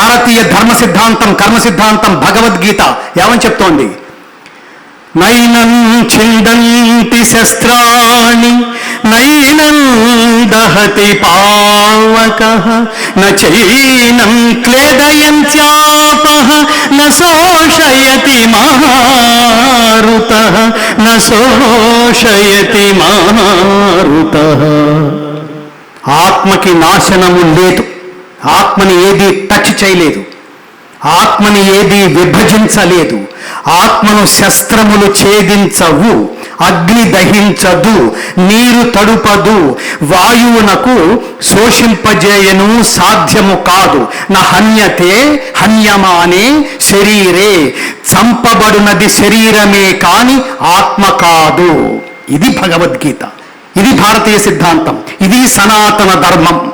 భారతీయ ధర్మ సిద్ధాంతం కర్మ సిద్ధాంతం భగవద్గీత ఏమని చెప్తోంది? నైనం చిందంతి శస్త్రాణి నైనం దహతి పావక నైనం క్లేదయంత్యాప న శోషయతి మారుత నోషయతి మారుత. ఆత్మకి నాశనము లేదు. ఆత్మని ఏది టచ్ చేయలేదు. ఆత్మని ఏది విభజించలేదు. ఆత్మను శస్త్రములు ఛేదించవు అగ్ని దహించదు నీరు తడుపదు వాయువునకు శోషింపజేయను సాధ్యము కాదు. నా హన్యతే హన్యమానే శరీరే. చంపబడినది శరీరమే కాని ఆత్మ కాదు. ఇది భగవద్గీత. ఇది భారతీయ సిద్ధాంతం. ఇది సనాతన ధర్మం.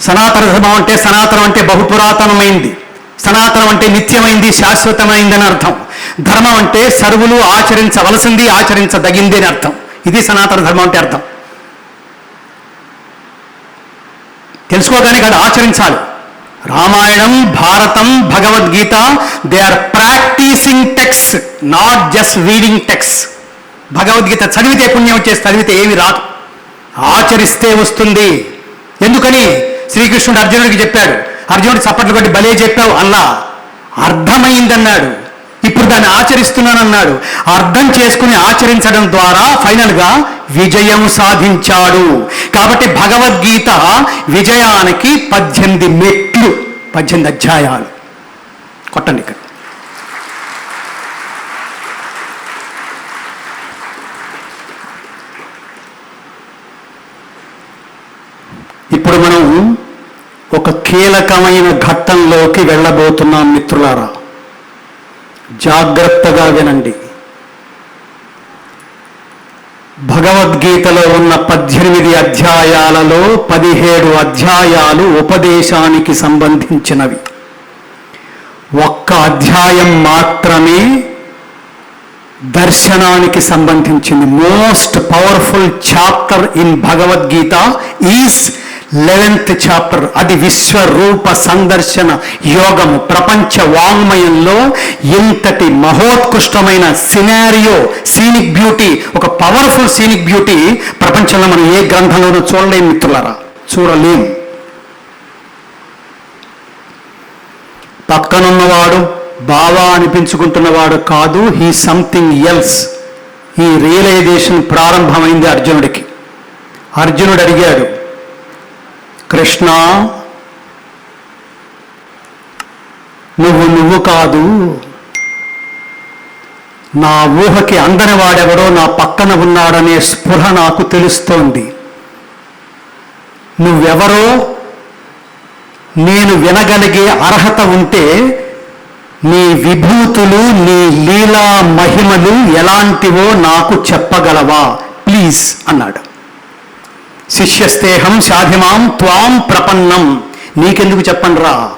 సనాతన ధర్మం అంటే సనాతనం అంటే బహుపురాతనమైంది. సనాతనం అంటే నిత్యమైంది శాశ్వతమైంది అని అర్థం. ధర్మం అంటే సర్వులు ఆచరించవలసింది ఆచరించదగింది అని అర్థం. ఇది సనాతన ధర్మం అంటే అర్థం. తెలుసుకోగానే కాదు ఆచరించాలి. Ramayanam Bharatam Bhagavad Gita they are practising texts not just reading texts Bhagavad Gita చదివితే పుణ్యం వచ్చేసి చదివితే ఏమి రాదు. ఆచరిస్తే వస్తుంది. ఎందుకని? శ్రీకృష్ణుడు అర్జునుడికి చెప్పాడు అర్జునుడు చప్పట్లు కొట్టి భలే చెప్పావు అల్లా అర్థమైందన్నాడు. ఇప్పుడు దాన్ని ఆచరిస్తున్నానన్నాడు. అర్థం చేసుకుని ఆచరించడం ద్వారా ఫైనల్గా విజయం సాధించాడు. కాబట్టి భగవద్గీత విజయానికి పద్దెనిమిది మెట్లు పద్దెనిమిది అధ్యాయాలు. కొట్టండి ఇక్కడ. ఇప్పుడు మనం ఒక కీలకమైన ఘట్టంలోకి వెళ్ళబోతున్నాం మిత్రులారా. జాగ్రత్తగా వినండి. భగవద్గీతలో ఉన్న పద్దెనిమిది అధ్యాయాలలో పదిహేడు అధ్యాయాలు ఉపదేశానికి సంబంధించినవి. ఒక్క అధ్యాయం మాత్రమే దర్శనానికి సంబంధించింది. Most powerful chapter in Bhagavad Gita is eleventh chapter అది విశ్వరూప సందర్శన యోగము. ప్రపంచ వాంగ్మయంలో ఇంతటి మహోత్కృష్టమైన సినారియో సీనిక్ బ్యూటీ ఒక పవర్ఫుల్ సీనిక్ బ్యూటీ ప్రపంచంలో మనం ఏ గ్రంథంలోనూ చూడలేం మిత్రులారా. చూడలేం. పక్కనున్నవాడు బావా అనిపించుకుంటున్నవాడు కాదు హీ సంథింగ్ ఎల్స్. ఈ రియలైజేషన్ ప్రారంభమైంది అర్జునుడికి. అర్జునుడు అడిగాడు కృష్ణ నువ్వు నువ్వు కాదు. నా ఊహకి అందని వాడెవడో నా పక్కన ఉన్నాడనే స్పృహ నాకు తెలుస్తోంది. నువ్వెవరో నేను వినగలిగే అర్హత ఉంటే నీ విభూతులు నీ లీలా మహిమలు ఎలాంటివో నాకు చెప్పగలవా? ప్లీజ్ అన్నాడు. శిష్యస్తేహం శాధిమాం త్వాం ప్రపన్నం. నీకెందుకు చెప్పండ్రా?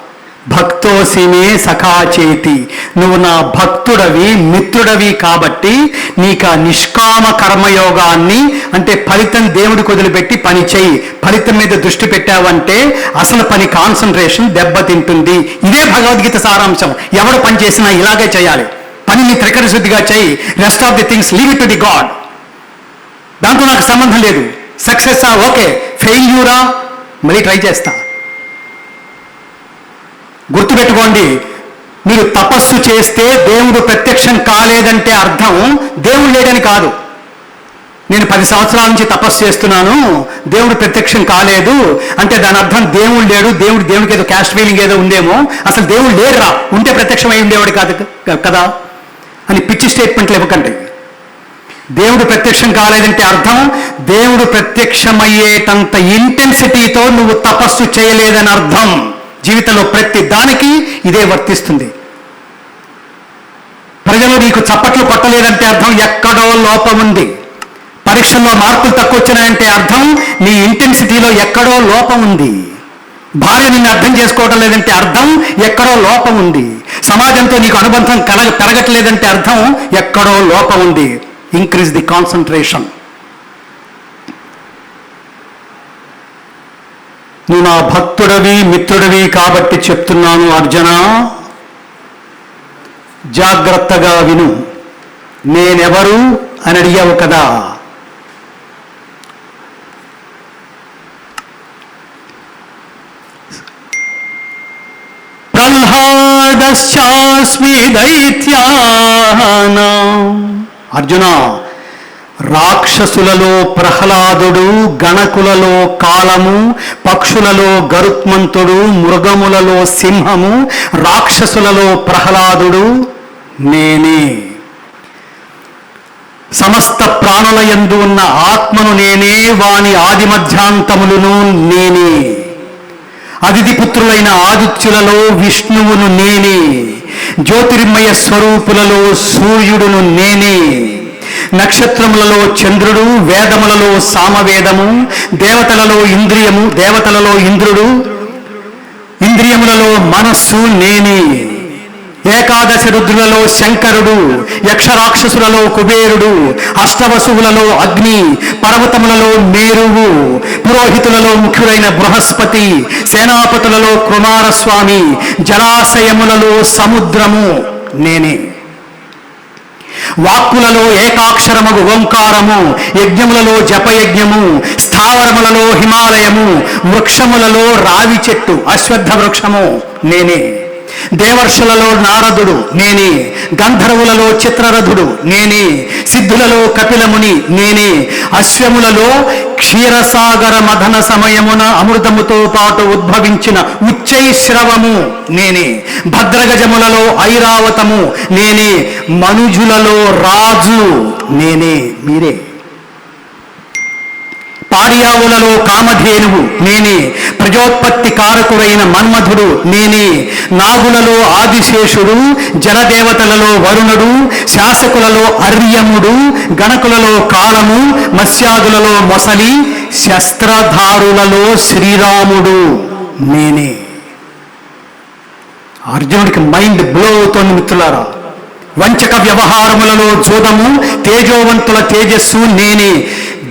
భక్తోసిమే సఖా చేతి. నువ్వు నా భక్తుడవి మిత్రుడవి కాబట్టి నీకు ఆ నిష్కామ కర్మయోగాన్ని అంటే ఫలితం దేవుడికి వదిలిపెట్టి పని చెయ్యి ఫలితం మీద దృష్టి పెట్టావంటే అసలు పని కాన్సన్ట్రేషన్ దెబ్బతింటుంది. ఇదే భగవద్గీత సారాంశం. ఎవడు పని చేసినా ఇలాగే చేయాలి. పనిని త్రికర శుద్ధిగా చేయి rest of the things leave to the god దాంతో నాకు సంబంధం లేదు. Success okay. ఫెయిల్యూరా? మళ్ళీ ట్రై చేస్తా. గుర్తుపెట్టుకోండి మీరు తపస్సు చేస్తే దేవుడు ప్రత్యక్షం కాలేదంటే అర్థం దేవుడు లేడని కాదు. నేను పది సంవత్సరాల నుంచి తపస్సు చేస్తున్నాను దేవుడు ప్రత్యక్షం కాలేదు అంటే దాని అర్థం దేవుడు లేడు దేవుడు దేవుడికి ఏదో క్యాస్ట్ ఫీలింగ్ ఏదో ఉందేమో అసలు దేవుడు లేడురా ఉంటే ప్రత్యక్షం అయి ఉండేవాడు కాదు కదా? అని పిచ్చి స్టేట్మెంట్లు ఇవ్వకండి. దేవుడు ప్రత్యక్షం కాలేదంటే అర్థం దేవుడు ప్రత్యక్షమయ్యేటంత ఇంటెన్సిటీతో నువ్వు తపస్సు చేయలేదని అర్థం. జీవితంలో ప్రతి దానికి ఇదే వర్తిస్తుంది. ప్రజలు నీకు చప్పట్లు కొట్టలేదంటే అర్థం ఎక్కడో లోపం ఉంది. పరీక్షల్లో మార్కులు తక్కువ వచ్చినాయంటే అర్థం నీ ఇంటెన్సిటీలో ఎక్కడో లోపం ఉంది. భార్య నిన్ను అర్థం చేసుకోవటం లేదంటే అర్థం ఎక్కడో లోపం ఉంది. సమాజంతో నీకు అనుబంధం కలగ పెరగట్లేదంటే అర్థం ఎక్కడో లోపం ఉంది. ఇంక్రీజ్ ది కాన్సన్ట్రేషన్ నువ్వు నా భక్తుడవి మిత్రుడవి కాబట్టి చెప్తున్నాను అర్జున. జాగ్రత్తగా విను. నేనెవరు అని అడిగావు కదా. ప్రహ్లాదశ్చాస్మి దైత్యానా అర్జున రాక్షసులలో ప్రహ్లాదుడు గణకులలో కాలము పక్షులలో గరుత్మంతుడు మృగములలో సింహము రాక్షసులలో ప్రహ్లాదుడు నేనే. సమస్త ప్రాణుల యందు ఉన్న ఆత్మను నేనే వాని ఆది మధ్యాంతములను నేనే అతిథిపుత్రులైన ఆదిత్యులలో విష్ణువును నేనే. జ్యోతిర్మయ స్వరూపులలో సూర్యుడును నేనే. నక్షత్రములలో చంద్రుడు వేదములలో సామవేదము దేవతలలో ఇంద్రియము దేవతలలో ఇంద్రుడు ఇంద్రియములలో మనస్సు నేనే. ఏకాదశ రుద్రులలో శంకరుడు యక్షరాక్షసులలో కుబేరుడు అష్టవసువులలో అగ్ని పర్వతములలో మేరువు పురోహితులలో ముఖ్యుడైన బృహస్పతి సేనాపతులలో కుమారస్వామి జలాశయములలో సముద్రము నేనే. వాక్కులలో ఏకాక్షరముగు ఓంకారము యజ్ఞములలో జపయజ్ఞము స్థావరములలో హిమాలయము వృక్షములలో రావి చెట్టు అశ్వత్థ వృక్షము నేనే. దేవర్షులలో నారదుడు నేనే గంధర్వులలో చిత్రరథుడు నేనే సిద్ధులలో కపిలముని నేనే అశ్వములలో క్షీరసాగర మథన సమయమున అమృతముతో పాటు ఉద్భవించిన ఉచ్చైశ్రవము నేనే భద్రగజములలో ఐరావతము నేనే మనుజులలో రాజు నేనే మీరే. పార్యావులలో కామధేనువు నేనే ప్రజోత్పత్తి కారకుడైన మన్మధుడు నేనే నాగులలో ఆదిశేషుడు జలదేవతలలో వరుణుడు శాసకులలో అర్యముడు గణకులలో కాలము మత్స్యాదులలో మొసలి శస్త్రధారులలో శ్రీరాముడు నేనే. అర్జునుడికి మైండ్ బ్లో అవుతోంది మిత్రులారా. వంచక వ్యవహారములలో జూదము తేజోవంతుల తేజస్సు నేనే.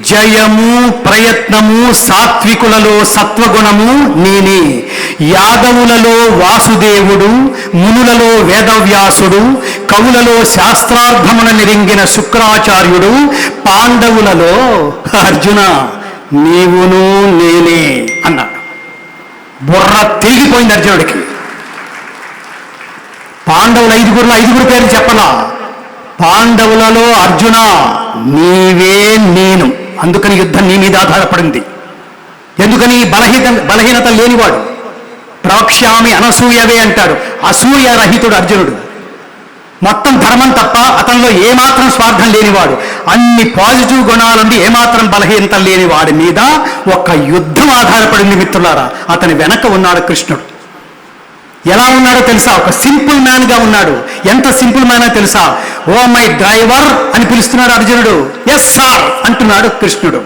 జయము ప్రయత్నము సాత్వికులలో సత్వగుణము నేనే. యాదవులలో వాసుదేవుడు మునులలో వేదవ్యాసుడు కవులలో శాస్త్రార్థమున నిరింగిన శుక్రాచార్యుడు పాండవులలో అర్జున నీవును నేనే అన్నాడు. బుర్ర తిరిగిపోయింది అర్జునుడికి. పాండవుల ఐదుగురులో ఐదుగురు పేరు చెప్పలా. పాండవులలో అర్జున నీవే నేను. అందుకని యుద్ధం నీ మీద ఆధారపడింది. ఎందుకని బలహీన బలహీనత లేనివాడు? ప్రవక్ష్యామి అనసూయవే అంటాడు. అసూయ రహితుడు అర్జునుడు. మొత్తం ధర్మం తప్ప అతనిలో ఏమాత్రం స్వార్థం లేనివాడు. అన్ని పాజిటివ్ గుణాలుండి ఏమాత్రం బలహీనత లేని వాడి మీద ఒక యుద్ధం ఆధారపడింది మిత్రులారా. అతని వెనక ఉన్నాడు కృష్ణుడు. ఎలా ఉన్నాడో తెలుసా? ఒక సింపుల్ మ్యాన్గా ఉన్నాడు. ఎంత సింపుల్ మ్యానో తెలుసా? ఓ మై డ్రైవర్ అని పిలుస్తున్నాడు అర్జునుడు. ఎస్ సార్ అంటున్నాడు కృష్ణుడు.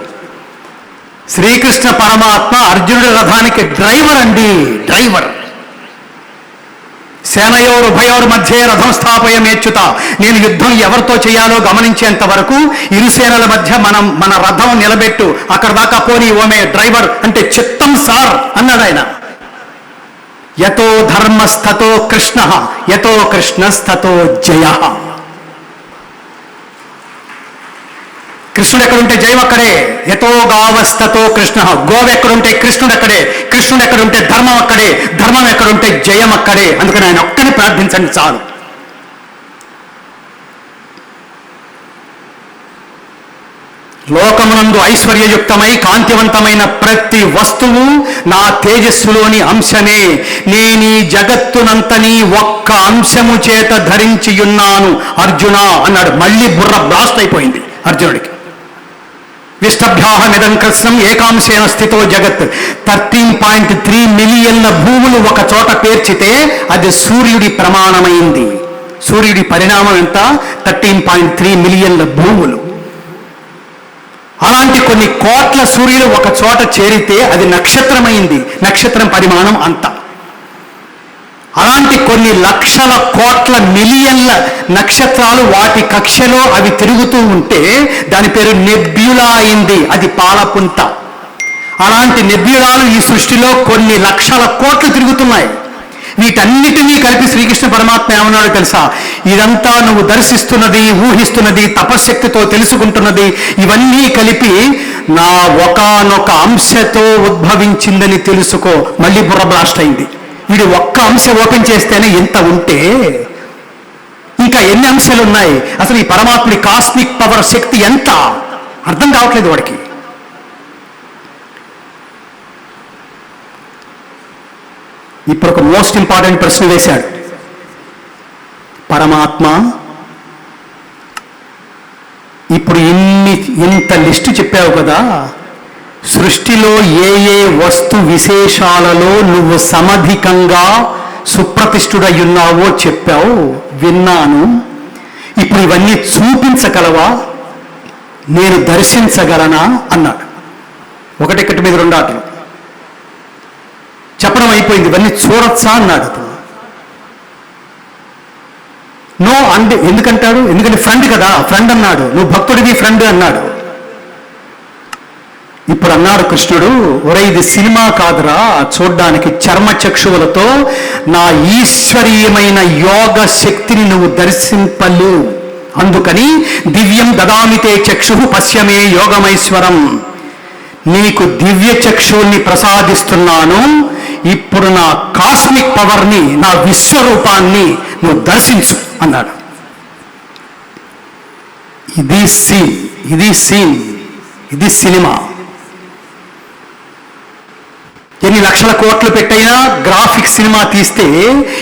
శ్రీకృష్ణ పరమాత్మ అర్జునుడి రథానికి డ్రైవర్ అండి డ్రైవర్. సేనయోరు ఉభయోరు మధ్య రథం స్థాపయమేచ్యుత నేను యుద్ధం ఎవరితో చేయాలో గమనించేంత వరకు ఇరు సేనల మధ్య మనం మన రథం నిలబెట్టు అక్కడ దాకా పోని ఓమే డ్రైవర్ అంటే చిత్తం సార్ అన్నాడు ఆయన యతో ధర్మస్థతో కృష్ణ యతో కృష్ణస్థతో జయ. కృష్ణుడు ఎక్కడుంటే జయం అక్కడే యతో గావస్థతో కృష్ణ గోవ ఎక్కడుంటే కృష్ణుడు అక్కడే కృష్ణుడు ఎక్కడుంటే ధర్మం అక్కడే ధర్మం ఎక్కడుంటే జయం అక్కడే అందుకని ఆయన ఒక్కని ప్రార్థించండి చాలు. లోకమునందు ఐశ్వర్యయుక్తమై కాంతివంతమైన ప్రతి వస్తువు నా తేజస్సులోని అంశమే. నేనీ జగత్తునంతని ఒక్క అంశము చేత ధరించియున్నాను అర్జున అన్నాడు. మళ్ళీ బుర్ర బ్లాస్ట్ అయిపోయింది అర్జునుడికి. విష్టభ్యాహమిదం కృష్ణం ఏకాంశేన స్థితో జగత్. థర్టీన్ పాయింట్ త్రీ మిలియన్ల భూములు ఒక చోట పేర్చితే అది సూర్యుడి ప్రమాణమైంది. సూర్యుడి పరిణామం ఎంత? థర్టీన్ పాయింట్ త్రీ మిలియన్ల భూములు. అలాంటి కొన్ని కోట్ల సూర్యులు ఒక చోట చేరితే అది నక్షత్రమైంది నక్షత్రం పరిమాణం అంత. అలాంటి కొన్ని లక్షల కోట్ల మిలియన్ల నక్షత్రాలు వాటి కక్షలో అవి తిరుగుతూ ఉంటే దాని పేరు నెబ్యులా అయింది అది పాలపుంత అలాంటి నెబ్యులాలు ఈ సృష్టిలో కొన్ని లక్షల కోట్లు తిరుగుతున్నాయి. వీటన్నిటినీ కలిపి శ్రీకృష్ణ పరమాత్మ ఏమన్నాడు తెలుసా? ఇదంతా నువ్వు దర్శిస్తున్నది ఊహిస్తున్నది తపశ్శక్తితో తెలుసుకుంటున్నది ఇవన్నీ కలిపి నా ఒకానొక అంశతో ఉద్భవించిందని తెలుసుకో. మళ్ళీ బుర్ర బ్లాస్ట్ అయింది. వీడి ఒక్క అంశ ఓపెన్ చేస్తేనే ఇంత ఉంటే ఇంకా ఎన్ని అంశాలు ఉన్నాయి అసలు ఈ పరమాత్ముడి కాస్మిక్ పవర్ శక్తి ఎంత? అర్థం కావట్లేదు వాడికి. ఇప్పుడు ఒక మోస్ట్ ఇంపార్టెంట్ ప్రశ్న వేశాడు. పరమాత్మ ఇప్పుడు ఇన్ని ఇంత లిస్టు చెప్పావు కదా సృష్టిలో ఏ ఏ వస్తు విశేషాలలో నువ్వు సమధికంగా సుప్రతిష్ఠుడయ్యున్నావో చెప్పావు విన్నాను. ఇప్పుడు ఇవన్నీ చూపించగలవా? నేను దర్శించగలనా? అన్నాడు. ఒకటిక్కటి మీద రెండు ఆటలు. అయిపోయింది ఇవన్నీ చూడొచ్చా అన్నాడు అతను నో అండ్ ఎందుకంటాడు? ఎందుకంటే ఫ్రెండ్ కదా. ఫ్రెండ్ అన్నాడు. నువ్వు భక్తుడివి ఫ్రెండ్ అన్నాడు. ఇప్పుడు అన్నాడు కృష్ణుడు ఒరే ఇది సినిమా కాదురా. చూడ్డానికి చర్మ చక్షువులతో నా ఈశ్వరీయమైన యోగ శక్తిని నువ్వు దర్శింపలు. అందుకని దివ్యం దదామితే చక్షు పశ్యమే యోగమైశ్వరం. నీకు దివ్య చక్షువుల్ని ప్రసాదిస్తున్నాను. ఇప్పుడు నా కాస్మిక్ పవర్ని నా విశ్వరూపాన్ని నువ్వు దర్శించు అన్నాడు. ఇది సీన్ ఇది సీన్ ఇది సినిమా. ఎన్ని లక్షల కోట్లు పెట్టైనా గ్రాఫిక్స్ సినిమా తీస్తే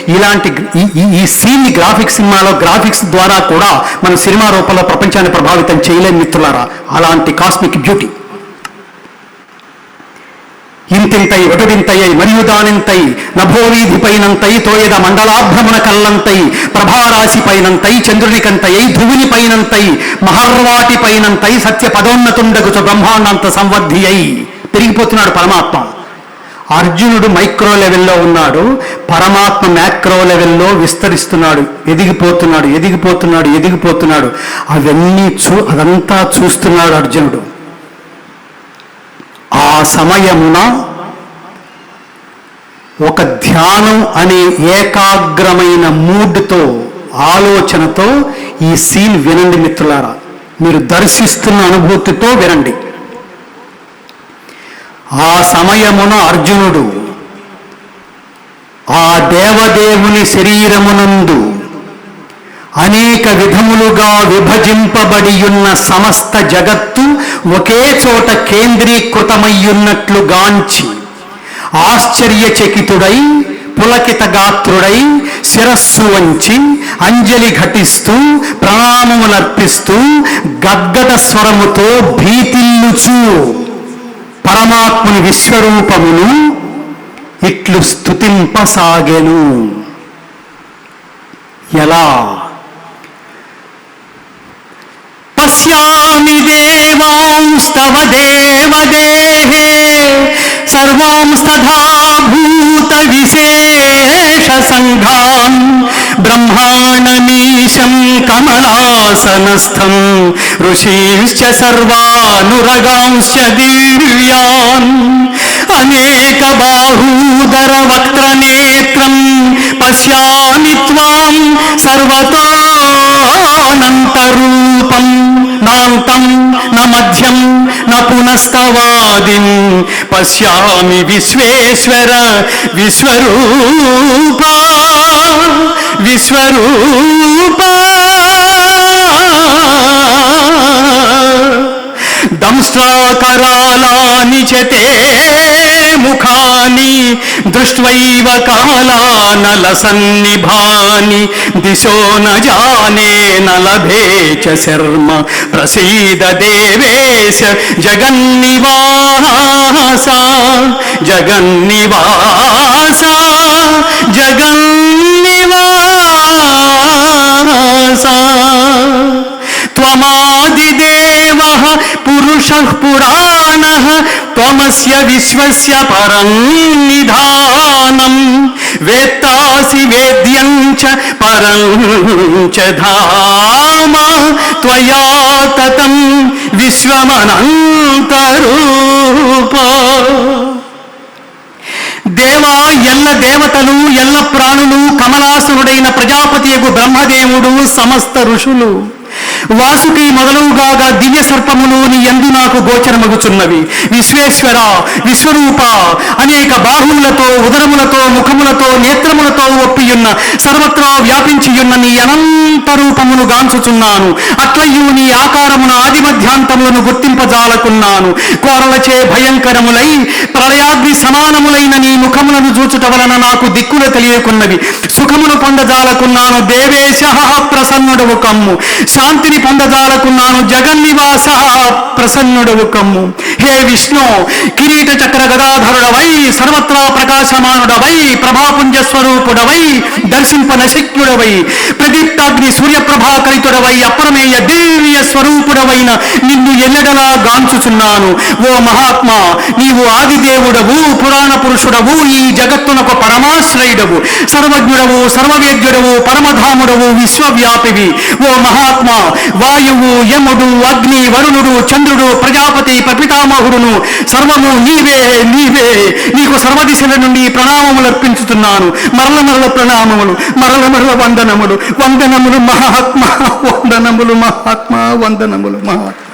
ఇలాంటి ఈ- ఈ- గ్రాఫిక్ సినిమాలో గ్రాఫిక్స్ ద్వారా కూడా మన సినిమా రూపంలో ప్రపంచాన్ని ప్రభావితం చేయలేని మిత్రులారా అలాంటి కాస్మిక్ బ్యూటీ. ఇంతింతై ఒటవింతయ్యై మరియు దానింతై నభోవీధి పైనంతై తోయద మండలాభ్రమణ కల్లంతై ప్రభారాశి పైనంతై చంద్రుని కంతయై ధ్రువుని పైనంతై మహర్వాటి పైనంతై సత్య పదోన్నతుండగుచు బ్రహ్మాండంత సంవర్ధి అయి. పెరిగిపోతున్నాడు పరమాత్మ. అర్జునుడు మైక్రో లెవెల్లో ఉన్నాడు పరమాత్మ మ్యాక్రో లెవెల్లో విస్తరిస్తున్నాడు ఎదిగిపోతున్నాడు ఎదిగిపోతున్నాడు ఎదిగిపోతున్నాడు. అవన్నీ చూ అదంతా చూస్తున్నాడు అర్జునుడు. సమయమున ఒక ధ్యానం అనే ఏకాగ్రమైన మూడ్తో ఆలోచనతో ఈ సీన్ వినండి మిత్రులారా. మీరు దర్శిస్తున్న అనుభూతితో వినండి. ఆ సమయమున అర్జునుడు ఆ దేవదేవుని శరీరమునందు అనేక విధములుగా విభజింపబడి ఉన్న సమస్త జగత్తు ఒకే చోట కేంద్రీకృతమయ్యున్నట్లు గాంచి ఆశ్చర్యచకితుడై పులకిత గాత్రుడై శిరస్సు వంచి అంజలి ఘటిస్తూ ప్రణామములర్పిస్తూ గద్గద స్వరముతో భీతిల్లుచు పరమాత్ముని విశ్వరూపమును ఇట్లు స్తుతింపసాగెను. ఎలా? पश्यामि देवांस्तव देव देहे सर्वांस्तथा भूतविशेषसङ्घान् ब्रह्माणमीशं कमलासनस्थं, ऋषींश्च सर्वानुरगांश्च दीर्यान् अनेकबाहूदरवक्त्रनेत्रं पश्यामि त्वां सर्वता పశ్యామి త్వాం నాంతం న మధ్యం న పునస్తవాదిం. పశ్యామి విశ్వేశ్వర విశ్వరూప విశ్వరూప. दंष्ट्राकरालानि च ते मुखानि, दृष्ट्वैव कालानलसन्निभानि, दिशो न जाने न लभे च शर्म, प्रसीद देवेश, जगन्निवासा जगन्निवासा जगन्निवासा। त्वमादिदे पुरुषः पुराणः त्वमस्य विश्वस्य परं निधानम् वेत्ता వాసి వేద్యం చ పరం చ ధామ త్వయా తతం విశ్వమనంతరూప దేవా ఎల్ల దేవతలు ఎల్ల ప్రాణులు కమలాసురుడైన ప్రజాపతియగు బ్రహ్మదేవుడు సమస్త ఋషులు వాసుకి మొదలుగాగా దివ్య సర్పములు నీ ఎందు నాకు గోచరమగుచున్నవి. విశ్వేశ్వర విశ్వరూప అనేక బాహువులతో ఉదరములతో ముఖములతో నేత్రములతో ఒప్పియున్న సర్వత్రా వ్యాపించియున్న నీ అనంత రూపమును గాంచుచున్నాను. అట్లయ్యు నీ ఆకారమున ఆది మధ్యాంతములను గుర్తింపజాలకున్నాను. కోరలచే భయంకరములై ప్రళయాగ్ని సమానములైన నీ ముఖములను చూచుట వలన నాకు దిక్కులు తెలియకున్నవి. సుఖమును పొందజాలకున్నాను. దేవేశ ప్రసన్నుడవు కమ్ము. శాంతి శాంతిని పొందజాలకున్నాను. జగన్నివాస ప్రసన్నుడవు కమ్ము. హే విష్ణు కిరీట చక్ర గదాధరుడవై సర్వత్రా ప్రకాశమానుడవై ప్రభాపుంజ స్వరూపుడవై దర్శింప నశక్యుడవై ప్రదీప్తాగ్ని సూర్యప్రభాకరితుడవై అప్రమేయ దివ్య స్వరూపుడవైన నిన్ను ఎల్లడలా గాంచుచున్నాను. ఓ మహాత్మా నీవు ఆదిదేవుడవు పురాణ పురుషుడవు ఈ జగత్తునకు పరమాశ్రయుడవు. సర్వజ్ఞుడవు సర్వవేద్యుడవు పరమధాముడవు విశ్వవ్యాపివి. ఓ మహాత్మా వాయువు యముడు అగ్ని వరుణుడు చంద్రుడు ప్రజాపతి ప్రపితామహుడును సర్వము నీవే నీవే. నీకు సర్వదిశల నుండి ప్రణామములు అర్పించుతున్నాను. మరల మరల ప్రణామములు మరల మరల వందనములు వందనములు మహాత్మా వందనములు మహాత్మా వందనములు మహాత్మా.